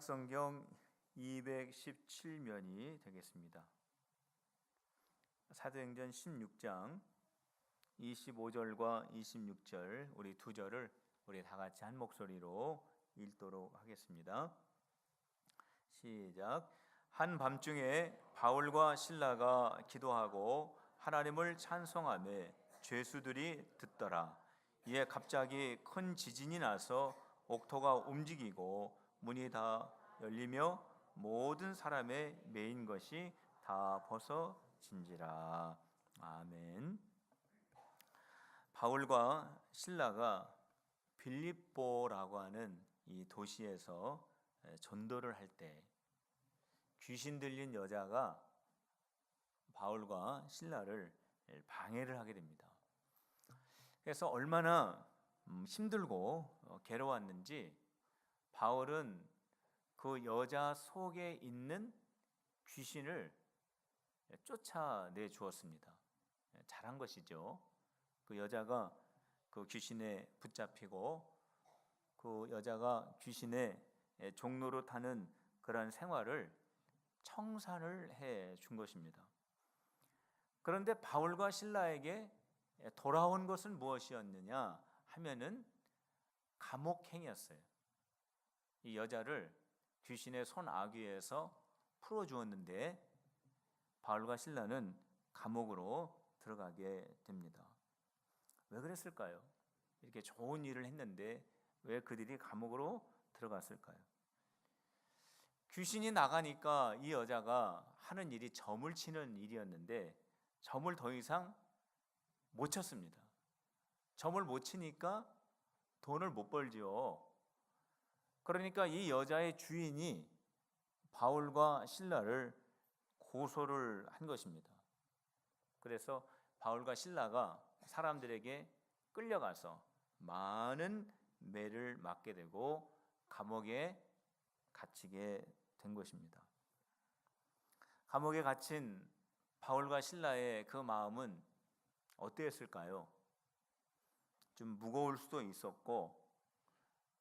신약성경 217면이 되겠습니다. 사도행전 16장 25절과 26절 우리 두 절을 우리 다 같이 한 목소리로 읽도록 하겠습니다. 시작. 한 밤중에 바울과 신라가 기도하고 하나님을 찬송하며 죄수들이 듣더라. 이에 갑자기 큰 지진이 나서 옥토가 움직이고 문이 다 열리며 모든 사람의 메인 것이 다 벗어진지라. 아멘. 바울과 신라가 빌립보라고 하는 이 도시에서 전도를 할 때 귀신 들린 여자가 바울과 신라를 방해를 하게 됩니다. 그래서 얼마나 음, 힘들고 어, 괴로웠는지 바울은 그 여자 속에 있는 귀신을 쫓아내 주었습니다. 잘한 것이죠. 그 여자가 그 귀신에 붙잡히고 그 여자가 귀신의 종로로 타는 그런 생활을 청산을 해 준 것입니다. 그런데 바울과 신라에게 돌아온 것은 무엇이었느냐 하면은 감옥행이었어요. 이 여자를 귀신의 손 아귀에서 풀어 주었는데 바울과 신라는 감옥으로 들어가게 됩니다. 왜 그랬을까요? 이렇게 좋은 일을 했는데 왜 그들이 감옥으로 들어갔을까요? 귀신이 나가니까 이 여자가 하는 일이 점을 치는 일이었는데 점을 더 이상 못 쳤습니다. 점을 못 치니까 돈을 못 벌지요. 그러니까 이 여자의 주인이 바울과 신라를 고소를 한 것입니다. 그래서 바울과 신라가 사람들에게 끌려가서 많은 매를 맞게 되고 감옥에 갇히게 된 것입니다. 감옥에 갇힌 바울과 신라의 그 마음은 어땠을까요? 좀 무거울 수도 있었고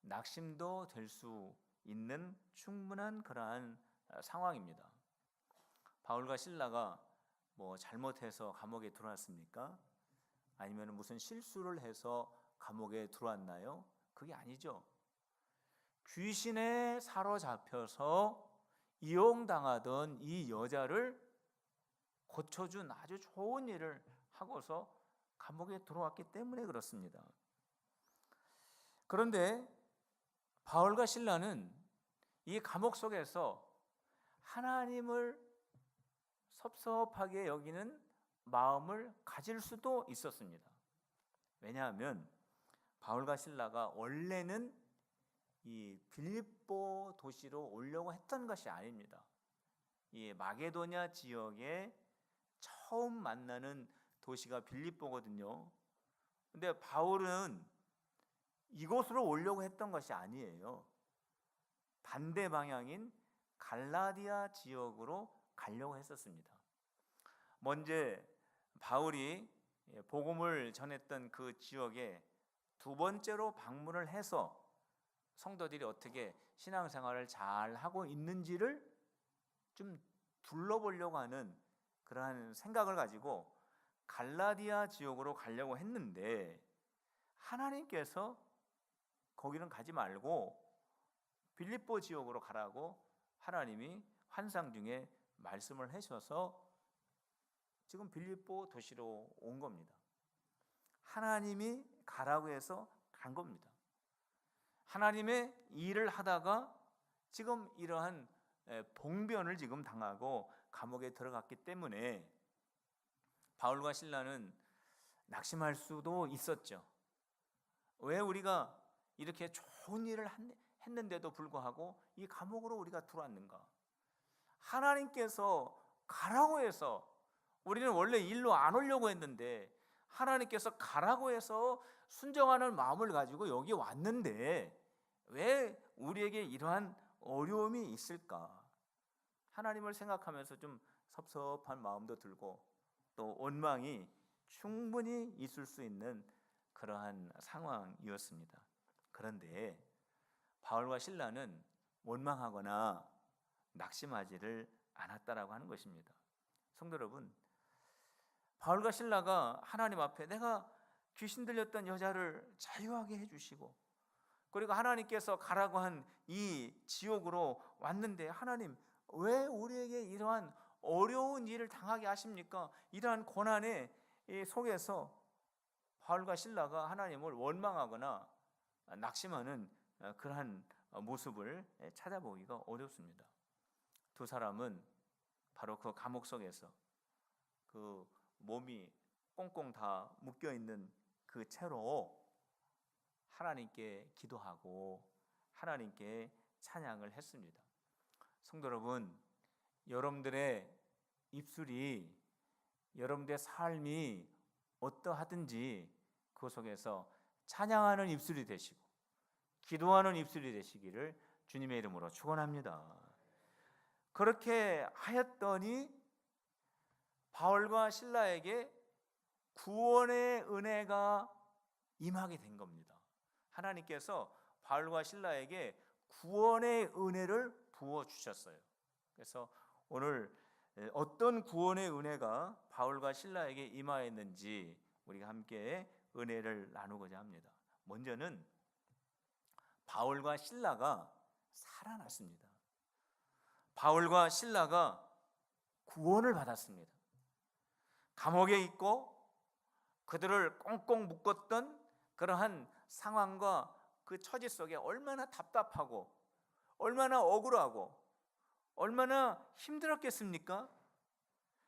낙심도 될 수 있는 충분한 그러한 상황입니다. 바울과 신라가 뭐 잘못해서 감옥에 들어왔습니까? 아니면 무슨 실수를 해서 감옥에 들어왔나요? 그게 아니죠. 귀신에 사로잡혀서 이용당하던 이 여자를 고쳐준 아주 좋은 일을 하고서 감옥에 들어왔기 때문에 그렇습니다. 그런데 바울과 신라는 이 감옥 속에서 하나님을 섭섭하게 여기는 마음을 가질 수도 있었습니다. 왜냐하면 바울과 신라가 원래는 이 빌립보 도시로 오려고 했던 것이 아닙니다. 이 마게도냐 지역에 처음 만나는 도시가 빌립보거든요. 근데 바울은 이곳으로 오려고 했던 것이 아니에요. 반대 방향인 갈라디아 지역으로 가려고 했었습니다. 먼저 바울이 복음을 전했던 그 지역에 두 번째로 방문을 해서 성도들이 어떻게 신앙생활을 잘 하고 있는지를 좀 둘러보려고 하는 그러한 생각을 가지고 갈라디아 지역으로 가려고 했는데 하나님께서 거기는 가지 말고 빌립보 지역으로 가라고 하나님이 환상 중에 말씀을 하셔서 지금 빌립보 도시로 온 겁니다. 하나님이 가라고 해서 간 겁니다. 하나님의 일을 하다가 지금 이러한 봉변을 지금 당하고 감옥에 들어갔기 때문에 바울과 신라는 낙심할 수도 있었죠. 왜 우리가 이렇게 좋은 일을 했는데도 불구하고 이 감옥으로 우리가 들어왔는가? 하나님께서 가라고 해서 우리는 원래 일로 안 오려고 했는데 하나님께서 가라고 해서 순정하는 마음을 가지고 여기 왔는데 왜 우리에게 이러한 어려움이 있을까? 하나님을 생각하면서 좀 섭섭한 마음도 들고 또 원망이 충분히 있을 수 있는 그러한 상황이었습니다. 그런데 바울과 신라는 원망하거나 낙심하지를 않았다라고 하는 것입니다. 성도 여러분, 바울과 신라가 하나님 앞에 내가 귀신 들렸던 여자를 자유하게 해주시고 그리고 하나님께서 가라고 한 이 지옥으로 왔는데 하나님 왜 우리에게 이러한 어려운 일을 당하게 하십니까? 이러한 고난의 속에서 바울과 신라가 하나님을 원망하거나 낙심하는 그러한 모습을 찾아보기가 어렵습니다. 두 사람은 바로 그 감옥 속에서 그 몸이 꽁꽁 다 묶여 있는 그 채로 하나님께 기도하고 하나님께 찬양을 했습니다. 성도 여러분, 여러분들의 입술이 여러분들의 삶이 어떠하든지 그 속에서 찬양하는 입술이 되시고 기도하는 입술이 되시기를 주님의 이름으로 축원합니다. 그렇게 하였더니 바울과 신라에게 구원의 은혜가 임하게 된 겁니다. 하나님께서 바울과 신라에게 구원의 은혜를 부어 주셨어요. 그래서 오늘 어떤 구원의 은혜가 바울과 신라에게 임하였는지 우리가 함께 은혜를 나누고자 합니다. 먼저는 바울과 신라가 살아났습니다. 바울과 신라가 구원을 받았습니다. 감옥에 있고 그들을 꽁꽁 묶었던 그러한 상황과 그 처지 속에 얼마나 답답하고 얼마나 억울하고 얼마나 힘들었겠습니까?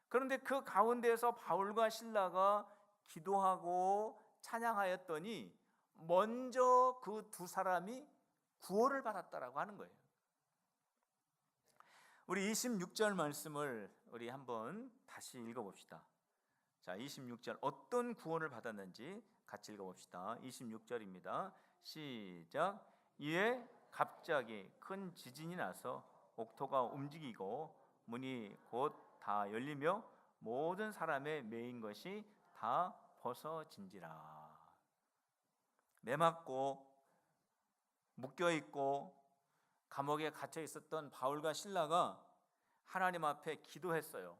그런데 그 가운데에서 바울과 신라가 기도하고 찬양하였더니 먼저 그 두 사람이 구원을 받았다라고 하는 거예요. 우리 26절 말씀을 우리 한번 다시 읽어 봅시다. 자, 26절 어떤 구원을 받았는지 같이 읽어 봅시다. 26절입니다. 시작. 이에 갑자기 큰 지진이 나서 옥토가 움직이고 문이 곧 다 열리며 모든 사람의 매인 것이 다 벗어진지라. 매맞고 묶여 있고 감옥에 갇혀 있었던 바울과 신라가 하나님 앞에 기도했어요.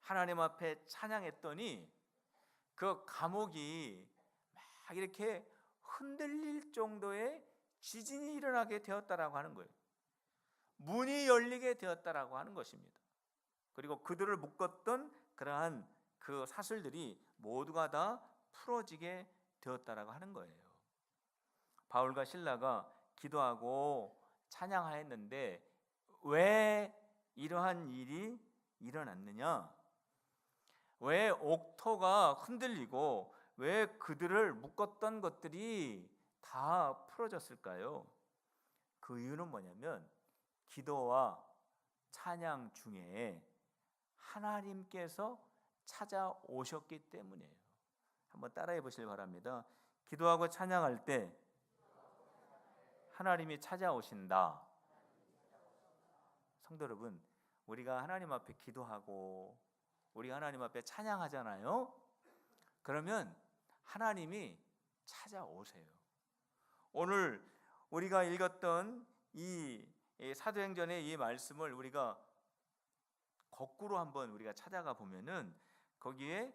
하나님 앞에 찬양했더니 그 감옥이 막 이렇게 흔들릴 정도의 지진이 일어나게 되었다라고 하는 거예요. 문이 열리게 되었다라고 하는 것입니다. 그리고 그들을 묶었던 그러한 그 사슬들이 모두가 다 풀어지게 되었다라고 하는 거예요. 바울과 신라가 기도하고 찬양하였는데 왜 이러한 일이 일어났느냐? 왜 옥토가 흔들리고 왜 그들을 묶었던 것들이 다 풀어졌을까요? 그 이유는 뭐냐면 기도와 찬양 중에 하나님께서 찾아오셨기 때문이에요. 한번 따라해 보실 바랍니다. 기도하고 찬양할 때 하나님이 찾아오신다. 성도 여러분, 우리가 하나님 앞에 기도하고 우리 하나님 앞에 찬양하잖아요. 그러면 하나님이 찾아오세요. 오늘 우리가 읽었던 이 사도행전의 이 말씀을 우리가 거꾸로 한번 우리가 찾아가 보면은 거기에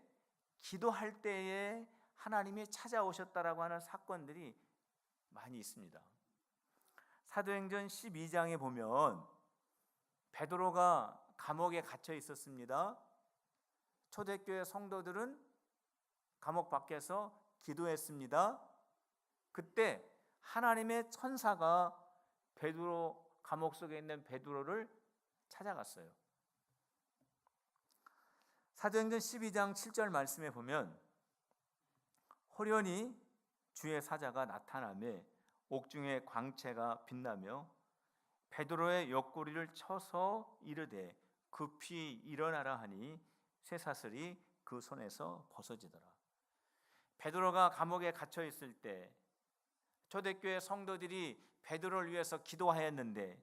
기도할 때에 하나님이 찾아오셨다라고 하는 사건들이 많이 있습니다. 사도행전 12장에 보면 베드로가 감옥에 갇혀 있었습니다. 초대교회 성도들은 감옥 밖에서 기도했습니다. 그때 하나님의 천사가 베드로 감옥 속에 있는 베드로를 찾아갔어요. 사도행전 12장 7절 말씀에 보면 호련히 주의 사자가 나타나매 옥중의 광채가 빛나며 베드로의 옆구리를 쳐서 이르되 급히 일어나라 하니 쇠사슬이 그 손에서 벗어지더라. 베드로가 감옥에 갇혀 있을 때 초대교회 성도들이 베드로를 위해서 기도하였는데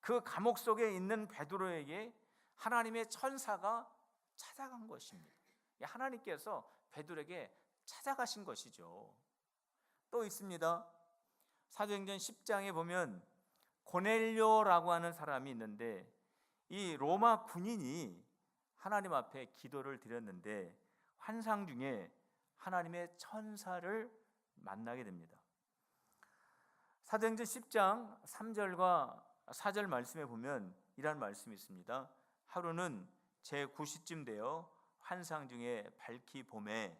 그 감옥 속에 있는 베드로에게 하나님의 천사가 찾아간 것입니다. 하나님께서 베드로에게 찾아가신 것이죠. 또 있습니다. 사도행전 10장에 보면 고넬료라고 하는 사람이 있는데 이 로마 군인이 하나님 앞에 기도를 드렸는데 환상 중에 하나님의 천사를 만나게 됩니다. 사도행전 10장 3절과 4절 말씀에 보면 이런 말씀이 있습니다. 하루는 제 9시쯤 되어 환상 중에 밝히 봄에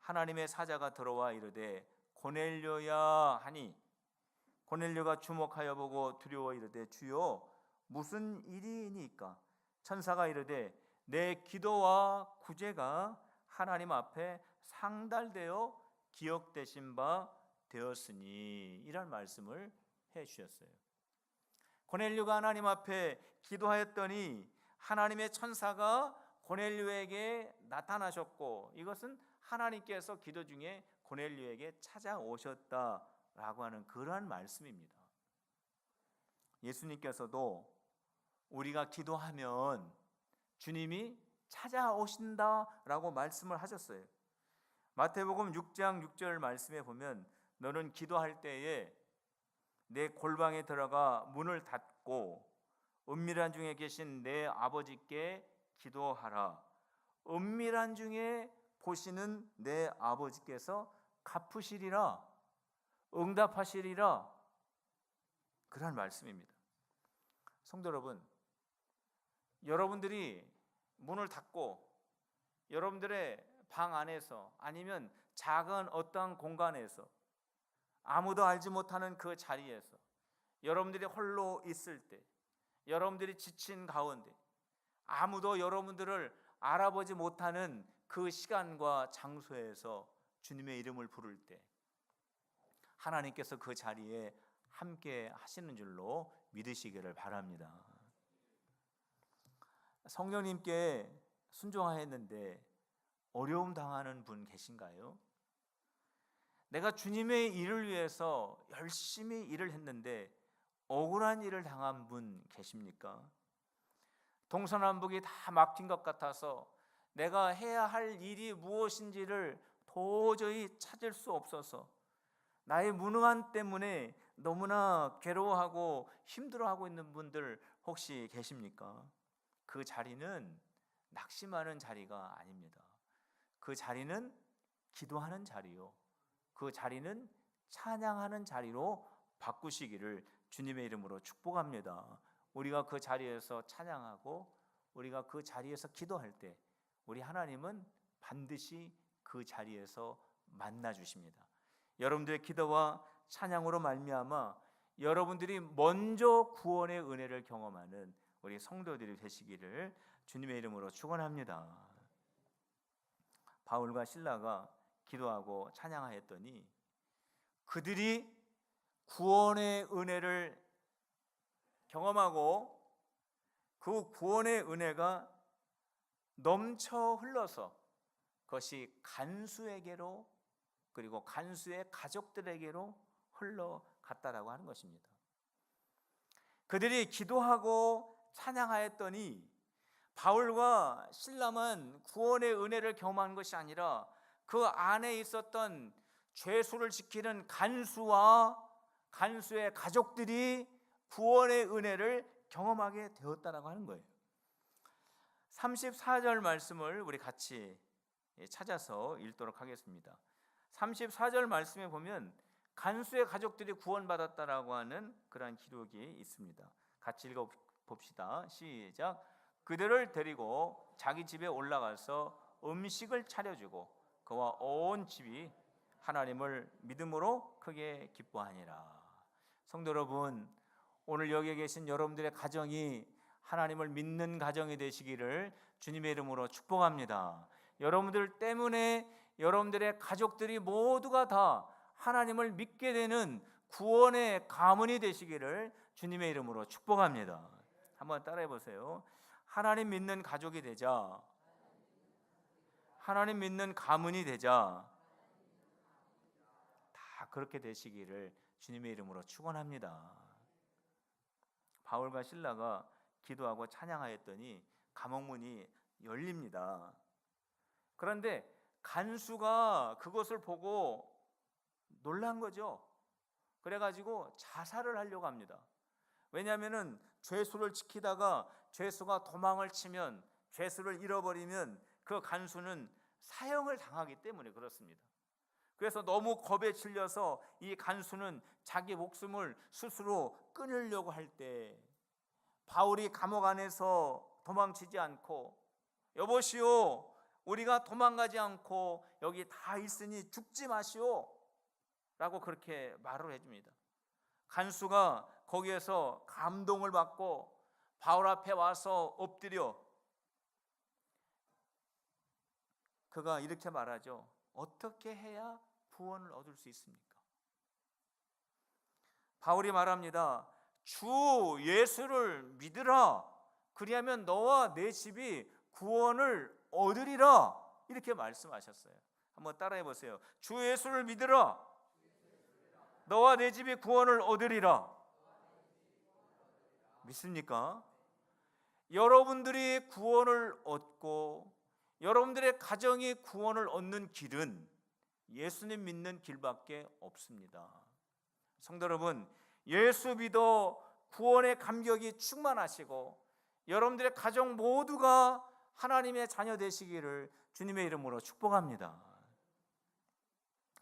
하나님의 사자가 들어와 이르되 고넬료야 하니 고넬료가 주목하여 보고 두려워 이르되 주여 무슨 일이니까 천사가 이르되 내 기도와 구제가 하나님 앞에 상달되어 기억되신 바 되었으니 이런 말씀을 해 주셨어요. 고넬료가 하나님 앞에 기도하였더니 하나님의 천사가 고넬료에게 나타나셨고 이것은 하나님께서 기도 중에 고넬료에게 찾아오셨다라고 하는 그러한 말씀입니다. 예수님께서도 우리가 기도하면 주님이 찾아오신다라고 말씀을 하셨어요. 마태복음 6장 6절 말씀에 보면 너는 기도할 때에 내 골방에 들어가 문을 닫고 은밀한 중에 계신 내 아버지께 기도하라. 은밀한 중에 보시는 내 아버지께서 갚으시리라. 응답하시리라. 그런 말씀입니다. 성도 여러분, 여러분들이 문을 닫고 여러분들의 방 안에서 아니면 작은 어떠한 공간에서 아무도 알지 못하는 그 자리에서 여러분들이 홀로 있을 때 여러분들이 지친 가운데 아무도 여러분들을 알아보지 못하는 그 시간과 장소에서 주님의 이름을 부를 때 하나님께서 그 자리에 함께 하시는 줄로 믿으시기를 바랍니다. 성령님께 순종하였는데 어려움 당하는 분 계신가요? 내가 주님의 일을 위해서 열심히 일을 했는데 억울한 일을 당한 분 계십니까? 동서남북이 다 막힌 것 같아서 내가 해야 할 일이 무엇인지를 도저히 찾을 수 없어서 나의 무능함 때문에 너무나 괴로워하고 힘들어하고 있는 분들 혹시 계십니까? 그 자리는 낙심하는 자리가 아닙니다. 그 자리는 기도하는 자리요. 그 자리는 찬양하는 자리로 바꾸시기를 주님의 이름으로 축복합니다. 우리가 그 자리에서 찬양하고 우리가 그 자리에서 기도할 때 우리 하나님은 반드시 그 자리에서 만나 주십니다. 여러분들의 기도와 찬양으로 말미암아 여러분들이 먼저 구원의 은혜를 경험하는 우리 성도들이 되시기를 주님의 이름으로 축원합니다. 바울과 신라가 기도하고 찬양하였더니 그들이 구원의 은혜를 경험하고 그 구원의 은혜가 넘쳐 흘러서 그것이 간수에게로 그리고 간수의 가족들에게로 흘러갔다라고 하는 것입니다. 그들이 기도하고 찬양하였더니 바울과 신라만 구원의 은혜를 경험한 것이 아니라 그 안에 있었던 죄수를 지키는 간수와 간수의 가족들이 구원의 은혜를 경험하게 되었다라고 하는 거예요. 34절 말씀을 우리 같이 찾아서 읽도록 하겠습니다. 34절 말씀에 보면 간수의 가족들이 구원받았다라고 하는 그러한 기록이 있습니다. 같이 읽어 봅시다. 시작. 그들을 데리고 자기 집에 올라가서 음식을 차려주고 그와 온 집이 하나님을 믿음으로 크게 기뻐하니라. 성도 여러분, 오늘 여기에 계신 여러분들의 가정이 하나님을 믿는 가정이 되시기를 주님의 이름으로 축복합니다. 여러분들 때문에 여러분들의 가족들이 모두가 다 하나님을 믿게 되는 구원의 가문이 되시기를 주님의 이름으로 축복합니다. 한번 따라해 보세요. 하나님 믿는 가족이 되자. 하나님 믿는 가문이 되자. 다 그렇게 되시기를 주님의 이름으로 축원합니다. 바울과 신라가 기도하고 찬양하였더니 감옥 문이 열립니다. 그런데 간수가 그것을 보고 놀란 거죠. 그래가지고 자살을 하려고 합니다. 왜냐하면은 죄수를 지키다가 죄수가 도망을 치면 죄수를 잃어버리면 그 간수는 사형을 당하기 때문에 그렇습니다. 그래서 너무 겁에 질려서 이 간수는 자기 목숨을 스스로 끊으려고 할 때 바울이 감옥 안에서 도망치지 않고 여보시오 우리가 도망가지 않고 여기 다 있으니 죽지 마시오 라고 그렇게 말을 해줍니다. 간수가 거기에서 감동을 받고 바울 앞에 와서 엎드려 그가 이렇게 말하죠. 어떻게 해야 구원을 얻을 수 있습니까? 바울이 말합니다. 주 예수를 믿으라. 그리하면 너와 내 집이 구원을 얻으리라. 이렇게 말씀하셨어요. 한번 따라해 보세요. 주 예수를 믿으라. 너와 내 집이 구원을 얻으리라. 믿습니까? 여러분들이 구원을 얻고 여러분들의 가정이 구원을 얻는 길은 예수님 믿는 길밖에 없습니다. 성도 여러분, 예수 믿어 구원의 감격이 충만하시고 여러분들의 가정 모두가 하나님의 자녀 되시기를 주님의 이름으로 축복합니다.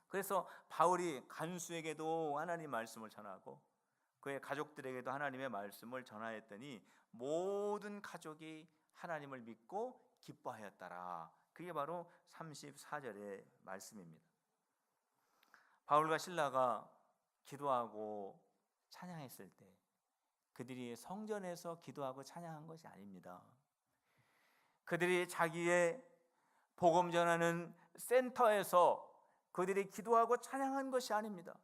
그래서 바울이 간수에게도 하나님 말씀을 전하고 그의 가족들에게도 하나님의 말씀을 전하였더니 모든 가족이 하나님을 믿고 기뻐하였더라. 그게 바로 34절의 말씀입니다. 바울과 신라가 기도하고 찬양했을 때 그들이 성전에서 기도하고 찬양한 것이 아닙니다. 그들이 자기의 복음 전하는 센터에서 그들이 기도하고 찬양한 것이 아닙니다.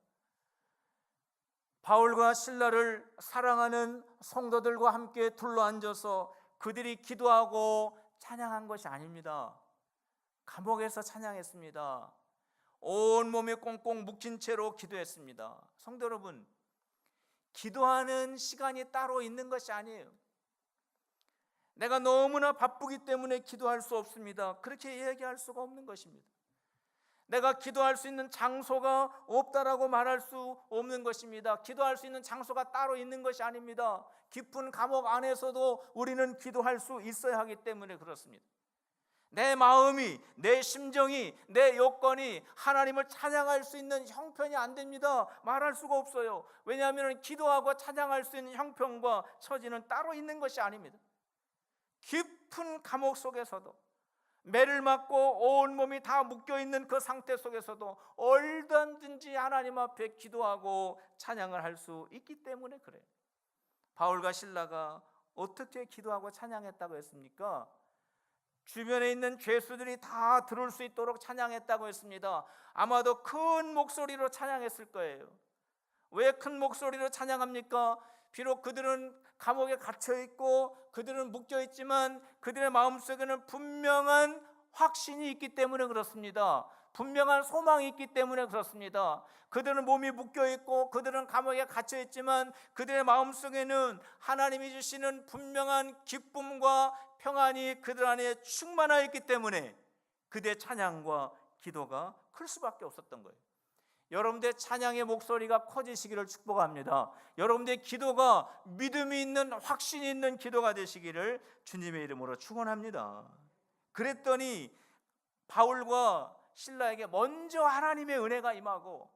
바울과 신라를 사랑하는 성도들과 함께 둘러앉아서 그들이 기도하고 찬양한 것이 아닙니다. 감옥에서 찬양했습니다. 온 몸이 꽁꽁 묶인 채로 기도했습니다. 성도 여러분, 기도하는 시간이 따로 있는 것이 아니에요. 내가 너무나 바쁘기 때문에 기도할 수 없습니다. 그렇게 얘기할 수가 없는 것입니다. 내가 기도할 수 있는 장소가 없다라고 말할 수 없는 것입니다. 기도할 수 있는 장소가 따로 있는 것이 아닙니다. 깊은 감옥 안에서도 우리는 기도할 수 있어야 하기 때문에 그렇습니다. 내 마음이, 내 심정이, 내 요건이 하나님을 찬양할 수 있는 형편이 안 됩니다. 말할 수가 없어요. 왜냐하면 기도하고 찬양할 수 있는 형편과 처지는 따로 있는 것이 아닙니다. 깊은 감옥 속에서도 매를 맞고 온 몸이 다 묶여 있는 그 상태 속에서도 얼든지 하나님 앞에 기도하고 찬양을 할 수 있기 때문에 그래요. 바울과 신라가 어떻게 기도하고 찬양했다고 했습니까? 주변에 있는 죄수들이 다 들을 수 있도록 찬양했다고 했습니다. 아마도 큰 목소리로 찬양했을 거예요. 왜 큰 목소리로 찬양합니까? 비록 그들은 감옥에 갇혀 있고 그들은 묶여 있지만 그들의 마음속에는 분명한 확신이 있기 때문에 그렇습니다. 분명한 소망이 있기 때문에 그렇습니다. 그들은 몸이 묶여 있고 그들은 감옥에 갇혀 있지만 그들의 마음속에는 하나님이 주시는 분명한 기쁨과 평안이 그들 안에 충만하여 있기 때문에 그들의 찬양과 기도가 클 수밖에 없었던 거예요. 여러분들의 찬양의 목소리가 커지시기를 축복합니다. 여러분들의 기도가 믿음이 있는 확신이 있는 기도가 되시기를 주님의 이름으로 축원합니다. 그랬더니 바울과 신라에게 먼저 하나님의 은혜가 임하고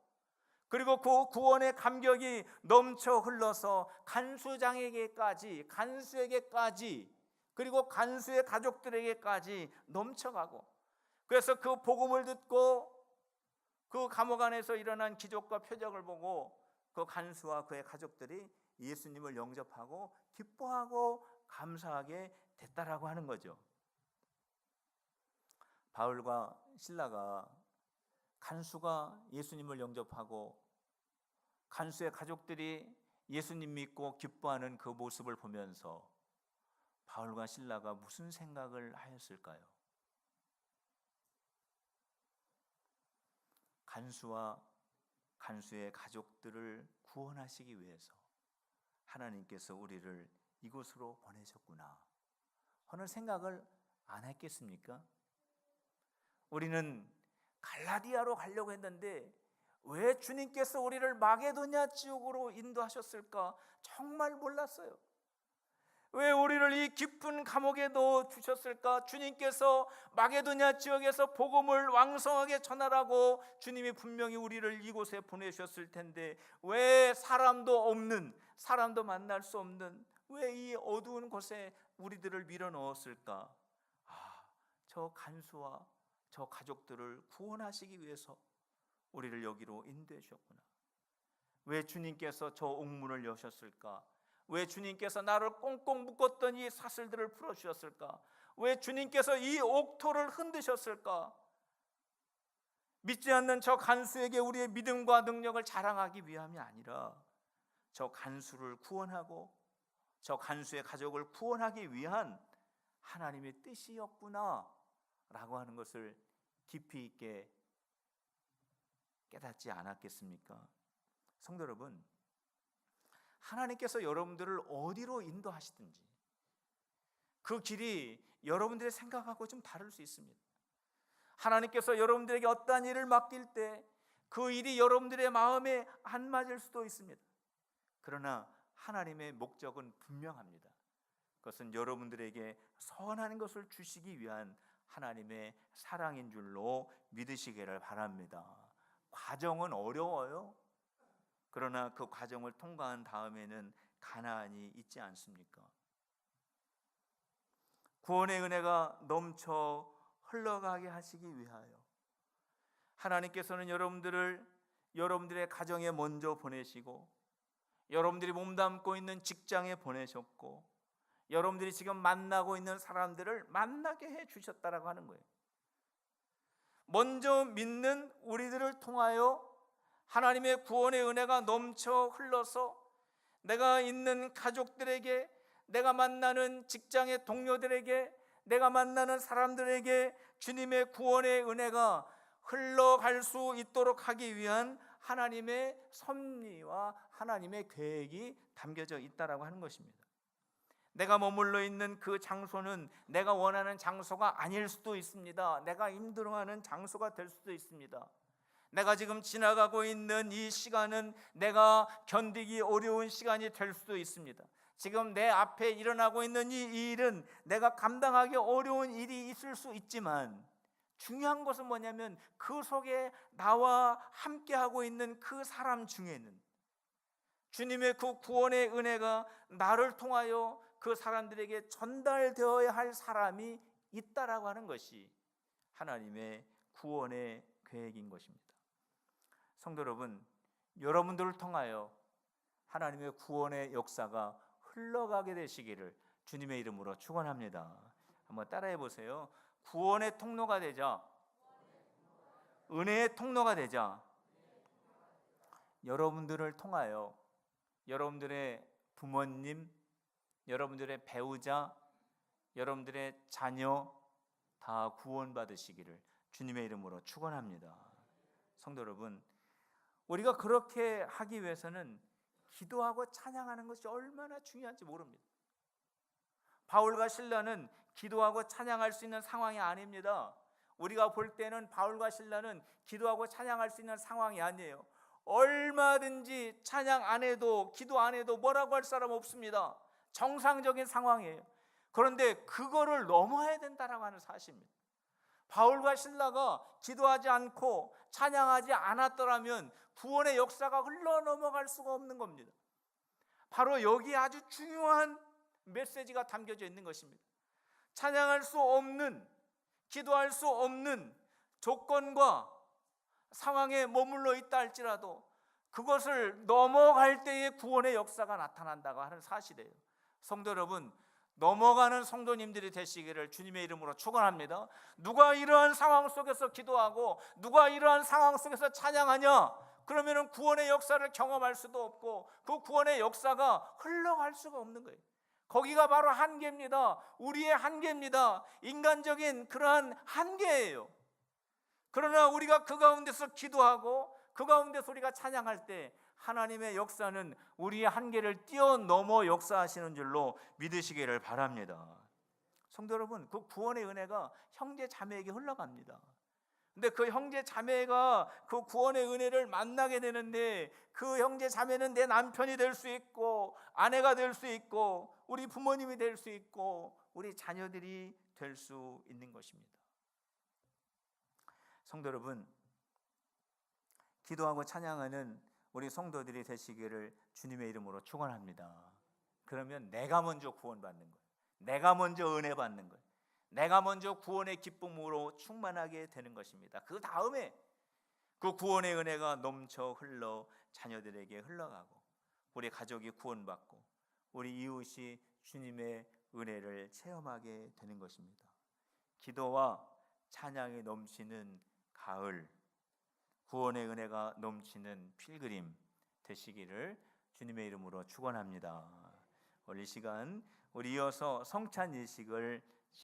그리고 그 구원의 감격이 넘쳐 흘러서 간수장에게까지 간수에게까지 그리고 간수의 가족들에게까지 넘쳐가고 그래서 그 복음을 듣고 그 감옥 안에서 일어난 기적과 표적을 보고 그 간수와 그의 가족들이 예수님을 영접하고 기뻐하고 감사하게 됐다라고 하는 거죠. 바울과 신라가 간수가 예수님을 영접하고 간수의 가족들이 예수님 믿고 기뻐하는 그 모습을 보면서 바울과 신라가 무슨 생각을 하였을까요? 간수와 간수의 가족들을 구원하시기 위해서 하나님께서 우리를 이곳으로 보내셨구나 하는 생각을 안 했겠습니까? 우리는 갈라디아로 가려고 했는데 왜 주님께서 우리를 마게도냐 지옥으로 인도하셨을까? 정말 몰랐어요. 왜 우리를 이 깊은 감옥에 넣어 주셨을까? 주님께서 마게도냐 지역에서 복음을 왕성하게 전하라고 주님이 분명히 우리를 이곳에 보내셨을 텐데 왜 사람도 없는 사람도 만날 수 없는 왜 이 어두운 곳에 우리들을 밀어 넣었을까? 아, 저 간수와 저 가족들을 구원하시기 위해서 우리를 여기로 인도해 주셨구나. 왜 주님께서 저 옥문을 여셨을까? 왜 주님께서 나를 꽁꽁 묶었던 이 사슬들을 풀어 주셨을까? 왜 주님께서 이 옥토를 흔드셨을까? 믿지 않는 저 간수에게 우리의 믿음과 능력을 자랑하기 위함이 아니라 저 간수를 구원하고 저 간수의 가족을 구원하기 위한 하나님의 뜻이었구나 라고 하는 것을 깊이 있게 깨닫지 않았겠습니까? 성도 여러분, 하나님께서 여러분들을 어디로 인도하시든지 그 길이 여러분들의 생각하고 좀 다를 수 있습니다. 하나님께서 여러분들에게 어떠한 일을 맡길 때 그 일이 여러분들의 마음에 안 맞을 수도 있습니다. 그러나 하나님의 목적은 분명합니다. 그것은 여러분들에게 선한 것을 주시기 위한 하나님의 사랑인 줄로 믿으시기를 바랍니다. 과정은 어려워요. 그러나 그 과정을 통과한 다음에는 가나안이 있지 않습니까? 구원의 은혜가 넘쳐 흘러가게 하시기 위하여 하나님께서는 여러분들을 여러분들의 가정에 먼저 보내시고 여러분들이 몸담고 있는 직장에 보내셨고 여러분들이 지금 만나고 있는 사람들을 만나게 해 주셨다라고 하는 거예요. 먼저 믿는 우리들을 통하여 하나님의 구원의 은혜가 넘쳐 흘러서 내가 있는 가족들에게 내가 만나는 직장의 동료들에게 내가 만나는 사람들에게 주님의 구원의 은혜가 흘러갈 수 있도록 하기 위한 하나님의 섭리와 하나님의 계획이 담겨져 있다라고 하는 것입니다. 내가 머물러 있는 그 장소는 내가 원하는 장소가 아닐 수도 있습니다. 내가 힘들어하는 장소가 될 수도 있습니다. 내가 지금 지나가고 있는 이 시간은 내가 견디기 어려운 시간이 될 수도 있습니다. 지금 내 앞에 일어나고 있는 이 일은 내가 감당하기 어려운 일이 있을 수 있지만 중요한 것은 뭐냐면 그 속에 나와 함께 하고 있는 그 사람 중에는 주님의 그 구원의 은혜가 나를 통하여 그 사람들에게 전달되어야 할 사람이 있다라고 하는 것이 하나님의 구원의 계획인 것입니다. 성도 여러분, 여러분들을 통하여 하나님의 구원의 역사가 흘러가게 되시기를 주님의 이름으로 축원합니다. 한번 따라해 보세요. 구원의 통로가 되자. 은혜의 통로가 되자. 여러분들을 통하여 여러분들의 부모님, 여러분들의 배우자, 여러분들의 자녀 다 구원받으시기를 주님의 이름으로 축원합니다. 성도 여러분, 우리가 그렇게 하기 위해서는 기도하고 찬양하는 것이 얼마나 중요한지 모릅니다. 바울과 신라는 기도하고 찬양할 수 있는 상황이 아닙니다. 우리가 볼 때는 바울과 신라는 기도하고 찬양할 수 있는 상황이 아니에요. 얼마든지 찬양 안 해도 기도 안 해도 뭐라고 할 사람 없습니다. 정상적인 상황이에요. 그런데 그거를 넘어야 된다라고 하는 사실입니다. 바울과 신라가 기도하지 않고 찬양하지 않았더라면 구원의 역사가 흘러 넘어갈 수가 없는 겁니다. 바로 여기 아주 중요한 메시지가 담겨져 있는 것입니다. 찬양할 수 없는, 기도할 수 없는 조건과 상황에 머물러 있다 할지라도 그것을 넘어갈 때에 구원의 역사가 나타난다고 하는 사실이에요. 성도 여러분, 넘어가는 성도님들이 되시기를 주님의 이름으로 축원합니다. 누가 이러한 상황 속에서 기도하고 누가 이러한 상황 속에서 찬양하냐? 그러면은 구원의 역사를 경험할 수도 없고 그 구원의 역사가 흘러갈 수가 없는 거예요. 거기가 바로 한계입니다. 우리의 한계입니다. 인간적인 그러한 한계예요. 그러나 우리가 그 가운데서 기도하고 그 가운데서 우리가 찬양할 때 하나님의 역사는 우리의 한계를 뛰어넘어 역사하시는 줄로 믿으시기를 바랍니다. 성도 여러분, 그 구원의 은혜가 형제 자매에게 흘러갑니다. 근데 그 형제 자매가 그 구원의 은혜를 만나게 되는데 그 형제 자매는 내 남편이 될 수 있고 아내가 될 수 있고 우리 부모님이 될 수 있고 우리 자녀들이 될 수 있는 것입니다. 성도 여러분, 기도하고 찬양하는 우리 성도들이 되시기를 주님의 이름으로 축원합니다. 그러면 내가 먼저 구원받는 거예요. 내가 먼저 은혜 받는 거예요. 내가 먼저 구원의 기쁨으로 충만하게 되는 것입니다. 그 다음에 그 구원의 은혜가 넘쳐 흘러 자녀들에게 흘러가고 우리 가족이 구원받고 우리 이웃이 주님의 은혜를 체험하게 되는 것입니다. 기도와 찬양이 넘치는 가을 구원의 은혜가 넘치는 필그림 되시기를 주님의 이름으로 축원합니다. 오늘 이 시간 우리 이어서 성찬 예식을